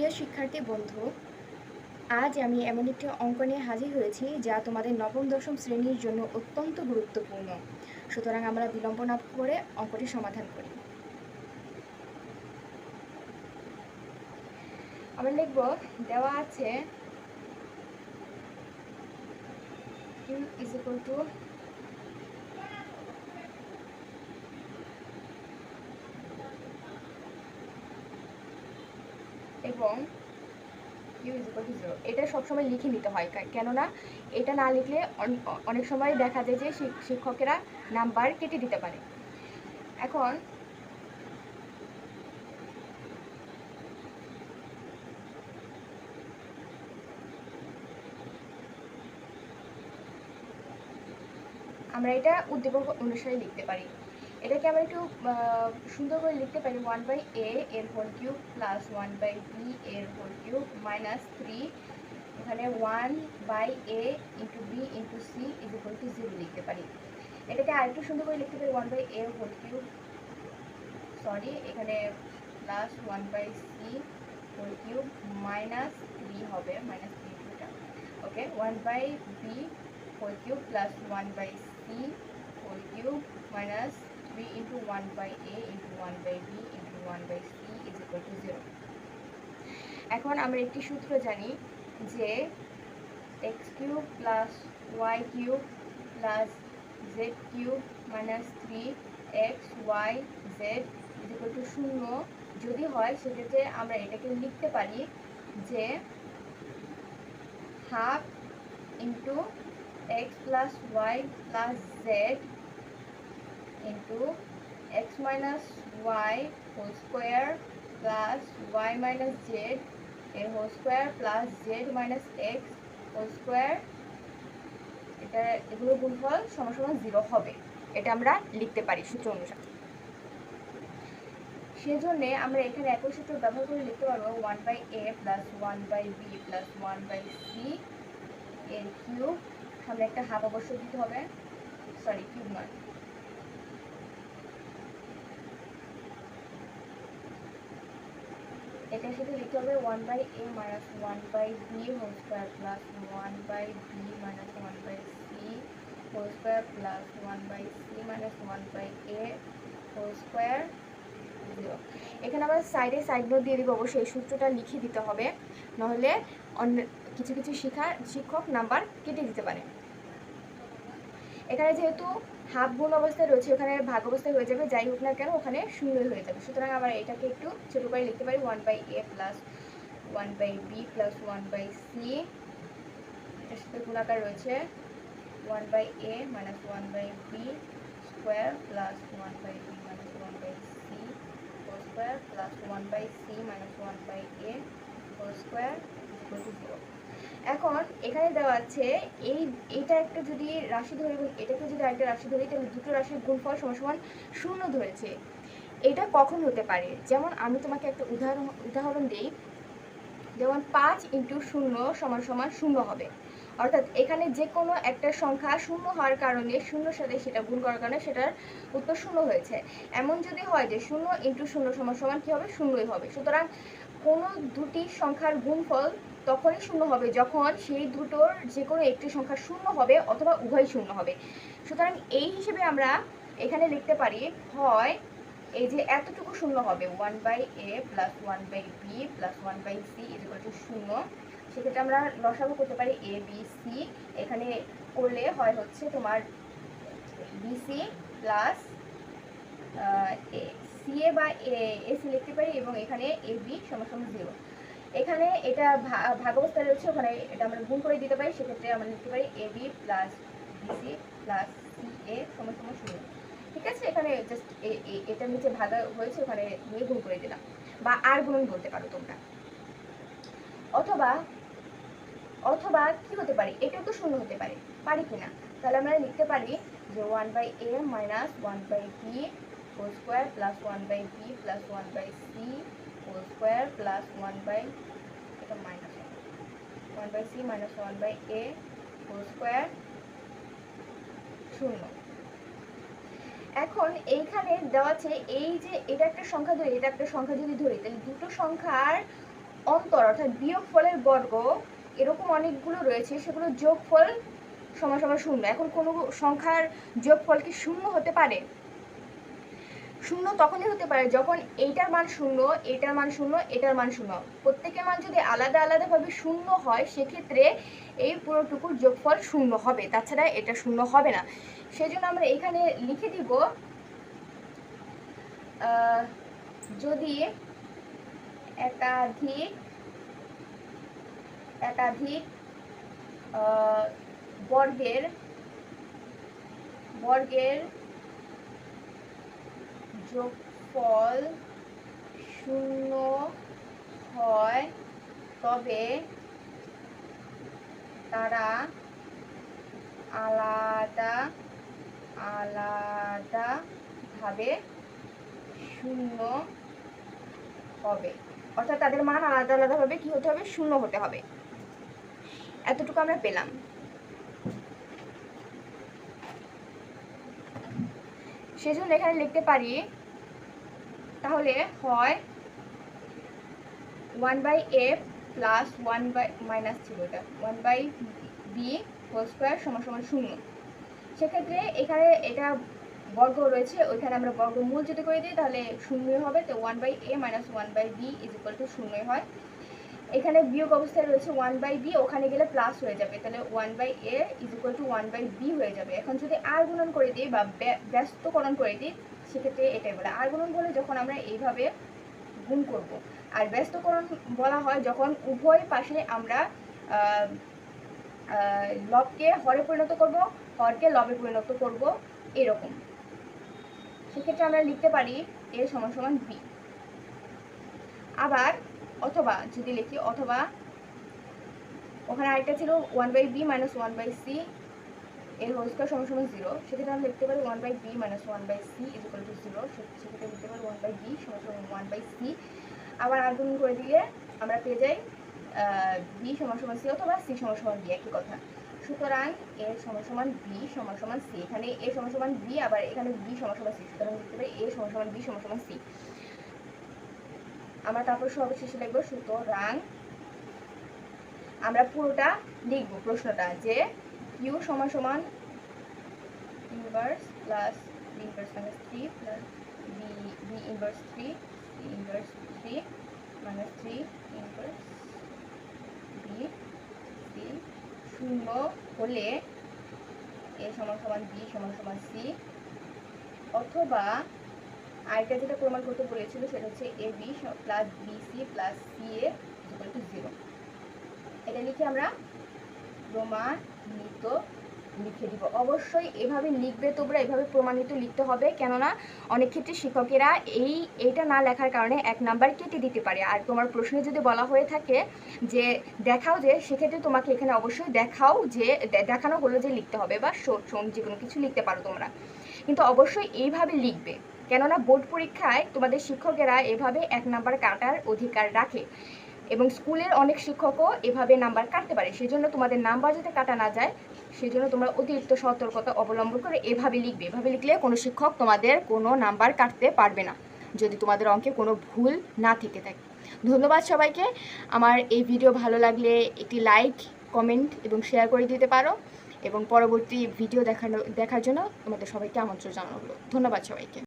প্রিয় শিক্ষার্থী বন্ধু, আজ আমি এমন একটি অঙ্ক নিয়ে হাজির হয়েছি যা তোমাদের নবম, দশম শ্রেণির জন্য অত্যন্ত গুরুত্বপূর্ণ। সুতরাং আমরা বিলম্ব না করে অঙ্কটি সমাধান করি। আমরা লিখব, দেওয়া আছে, q is equal to এবং ইউ এটা সবসময় লিখে নিতে হয় কেননা এটা না লিখলে অন- অনেক সময় দেখা যায় যে শিক্ষকেরা নাম্বার কেটে দিতে পারে। এখন আমরা এটা উদ্দীপক অনুসারে লিখতে পারি। এটাকে আমরা একটু সুন্দর করে লিখতে পারি ওয়ান বাই এ এর whole cube plus one by B এর হোল কিউব মাইনাস থ্রি এখানে one by A into B into C is equal to zero লিখতে পারি। এটাকে আরেকটু সুন্দর করে লিখতে পারি one by A whole cube sorry এখানে plus one by C whole cube minus three হবে মাইনাস থ্রি টুটা okay one by B whole cube plus one by C whole cube minus three into one by A into one by B into one by C is equal to zero এখন আমরা একটি সূত্র জানি যে X cube plus Y cube plus Z cube minus three X Y Z is equal to শূন্য। যদি হয়, সেক্ষেত্রে আমরা এটাকে লিখতে পারি যে half into X plus Y plus Z into X minus Y whole square plus Y minus Z এর whole square plus Z minus X whole square এটা এগুলো গুণফল সমান জিরো হবে। এটা আমরা লিখতে পারি সূত্র অনুসারে। সেজন্য আমরা এখানে একই সূত্র ব্যবহার করে লিখতে পারব one by A plus one by B plus one by C এর কিউব সামনে একটা হাফ অবশ্য দিতে হবে। সরি কিউব নয়। এটার সাথে লিখতে হবে one by A minus one by B whole square plus one by B minus one by C whole square plus one by C minus one by A whole square zero এখানে আবার সাইডে side note দিয়ে দিব, অবশ্যই এই সূত্রটা লিখে দিতে হবে। নাহলে অন্য কিছু কিছু শিক্ষার শিক্ষক নাম্বার কেটে দিতে পারে। এখানে যেহেতু হাফ গুণ অবস্থায় রয়েছে, ওখানে ভাগ অবস্থায় হয়ে যাবে, যাই হোক না কেন ওখানে শূন্যই হয়ে যাবে। সুতরাং আমরা এটাকে একটু ছোটো করে লিখতে পারি one by A plus one by B plus one by C এটার সাথে গুণাকার রয়েছে one by A minus one by B square plus one by B minus one by C whole square plus one by C minus one by A whole square zero এখন এখানে দেওয়া আছে, এই, এটা একটা যদি রাশি ধরে এটাকে যদি আরেকটা রাশি ধরি, তাহলে দুটো রাশির গুণফল সমান শূন্য ধরেছে। এটা কখন হতে পারে? যেমন আমি তোমাকে একটা উদাহরণ উদাহরণ দিই। যেমন পাঁচ ইন্টু শূন্য সমান সমান শূন্য হবে। অর্থাৎ এখানে যে কোনো একটা সংখ্যা শূন্য হওয়ার কারণে শূন্যর সাথে সেটা গুণ করার কারণে সেটার উত্তর শূন্য হয়েছে। এমন যদি হয় যে শূন্য ইন্টু শূন্য সমান সমান কী হবে? শূন্যই হবে। সুতরাং কোনো দুটি সংখ্যার গুণফল তখনই শূন্য হবে, যখন সেই দুটোর যে কোনো একটি সংখ্যা শূন্য হবে অথবা উভয় শূন্য হবে। সুতরাং এই হিসেবে আমরা এখানে লিখতে পারি, হয় এই যে এতটুকু শূন্য হবে one by A plus one by B plus one by C is to শূন্য, সেক্ষেত্রে আমরা লসাগু করতে পারি এ বি সি এখানে করলে হয় হচ্ছে তোমার BC plus A C A বা এ সি লিখতে পারি এবং এখানে এ বি সমান জিরো এখানে এটা ভাগ অবস্থায় রয়েছে, ওখানে এটা আমরা গুণ করে দিতে পারি, সেক্ষেত্রে আমরা লিখতে পারি A B plus BC plus C A সমান সমান শূন্য। ঠিক আছে? এখানে জাস্ট এটার নিচে ভাগ হয়েছে, ওখানে নিয়ে গুণ করে দিলাম। বা আর গুণন বলতে পারো তোমরা। অথবা অথবা কি হতে পারে? এটাও তো শূন্য হতে পারে। পারি কি না তাহলে আমরা লিখতে পারি যে one by A minus one by B whole square plus one by B plus one by C whole square plus one by এটা minus one by C minus one by A whole square শূন্য। এখন এইখানে দেওয়া আছে এই যে এটা একটা সংখ্যা ধরি, এটা একটা সংখ্যা যদি ধরি, তাহলে দুটো সংখ্যার অন্তর অর্থাৎ বিয়োগ ফলের বর্গ এরকম অনেকগুলো রয়েছে, সেগুলো যোগফল সমান সমান শূন্য। এখন কোনো সংখ্যার যোগফল কি শূন্য হতে পারে? শূন্য তখনই হতে পারে, যখন এইটার মান শূন্য, এটার মান শূন্য, এটার মান শূন্য। প্রত্যেকের মান যদি আলাদা আলাদাভাবে শূন্য হয়, সেক্ষেত্রে এই পুরোটুকুর যোগফল শূন্য হবে। তাছাড়া এটা শূন্য হবে না। সেজন্য আমরা এখানে লিখে দিব যদি একাধিক একাধিক বর্গের বর্গের যোগফল শূন্য হয়, তবে তারা আলাদা, আলাদাভাবে শূন্য হবে। অর্থাৎ তাদের মান আলাদা, আলাদাভাবে কি হতে হবে? শূন্য হতে হবে। এতটুকু আমরা পেলাম। সেজন্য এখানে লিখতে পারি, তাহলে হয় one by F plus one by minus ছিল এটা one by B whole square সমান সমান শূন্য। সেক্ষেত্রে এখানে এটা বর্গ রয়েছে, ওইখানে আমরা বর্গমূল যদি করে দিই, তাহলে শূন্যই হবে, তো one by A minus one by B is equal to শূন্যই হয়। এখানে বিয়োগ অবস্থায় রয়েছে ওয়ান বাই বি ওখানে গেলে প্লাস হয়ে যাবে। তাহলে one by A is equal to one by B হয়ে যাবে। এখন যদি আর গুণন করে দিই বা ব্যস্তকরণ করে দিই, সেক্ষেত্রে এটাই বলে। আর গুণন বলে যখন আমরা এইভাবে গুণ করব। আর ব্যস্তকরণ বলা হয় যখন উভয় পাশে আমরা লবকে হরে পরিণত করব, হরকে লবে পরিণত করব, এরকম। সেক্ষেত্রে আমরা লিখতে পারি এ সমান সমান বি আবার অথবা যদি লিখি অথবা ওখানে আরেকটা ছিল one by B minus one by C এর হোল স্কোয়ার সমান সমান জিরো সেক্ষেত্রে আমরা লিখতে পারি one by B minus one by C is equal to zero সেক্ষেত্রে লিখতে পারি ওয়ান বাই বি সমান সমান ওয়ান বাই সি আবার আগুন করে দিলে আমরা পেয়ে যাই বি সমান সমান সি অথবা সি সমান সমান বি একই কথা সুতরাং এ সমান সমান বি সমান সমান সি এখানে এ সমান সমান বি আবার এখানে বি সমান সমান সি সুতরাং লিখতে পারি এ সমান সমান বি সমান সমান সি আমরা তারপর সর্বশেষে লিখব সুতরাং আমরা পুরোটা লিখব প্রশ্নটা যে ইউ সমান সমান inverse plus inverse minus three plus B B inverse three C inverse three minus three inverse B C শূন্য হলে এ সমান সমান বি সমান সমান সি অথবা আরেকটা যেটা প্রমাণ করতে বলেছিল সেটা হচ্ছে A B plus B C plus C A to zero এটা লিখে আমরা প্রমাণিত লিখে দিব। অবশ্যই এভাবে লিখবে তোমরা, এভাবে প্রমাণিত লিখতে হবে, কেননা অনেক ক্ষেত্রে শিক্ষকেরা এই, এইটা না লেখার কারণে এক নাম্বার কেটে দিতে পারে। আর তোমার প্রশ্নে যদি বলা হয়ে থাকে যে দেখাও যে, সেক্ষেত্রে তোমাকে এখানে অবশ্যই দেখাও যে দেখানো হলো যে লিখতে হবে বা শোন যে কোনো কিছু লিখতে পারো তোমরা। কিন্তু অবশ্যই এইভাবে লিখবে। কেননা বোর্ড পরীক্ষায় তোমাদের শিক্ষকেরা এভাবে এক নাম্বার কাটার অধিকার রাখে এবং স্কুলের অনেক শিক্ষকও এভাবে নাম্বার কাটতে পারে। সেজন্য তোমাদের নাম্বার যাতে কাটা না যায়, সেজন্য তোমরা অতিরিক্ত সতর্কতা অবলম্বন করে এভাবে লিখবে। এভাবে লিখলে কোনো শিক্ষক তোমাদের কোনো নাম্বার কাটতে পারবে না, যদি তোমাদের অঙ্কে কোনো ভুল না থেকে থাকে। ধন্যবাদ সবাইকে। আমার এই ভিডিও ভালো লাগলে একটি লাইক, কমেন্ট এবং শেয়ার করে দিতে পারো এবং পরবর্তী ভিডিও দেখানো দেখার জন্য তোমাদের সবাইকে আমন্ত্রণ জানানো হলো। ধন্যবাদ সবাইকে।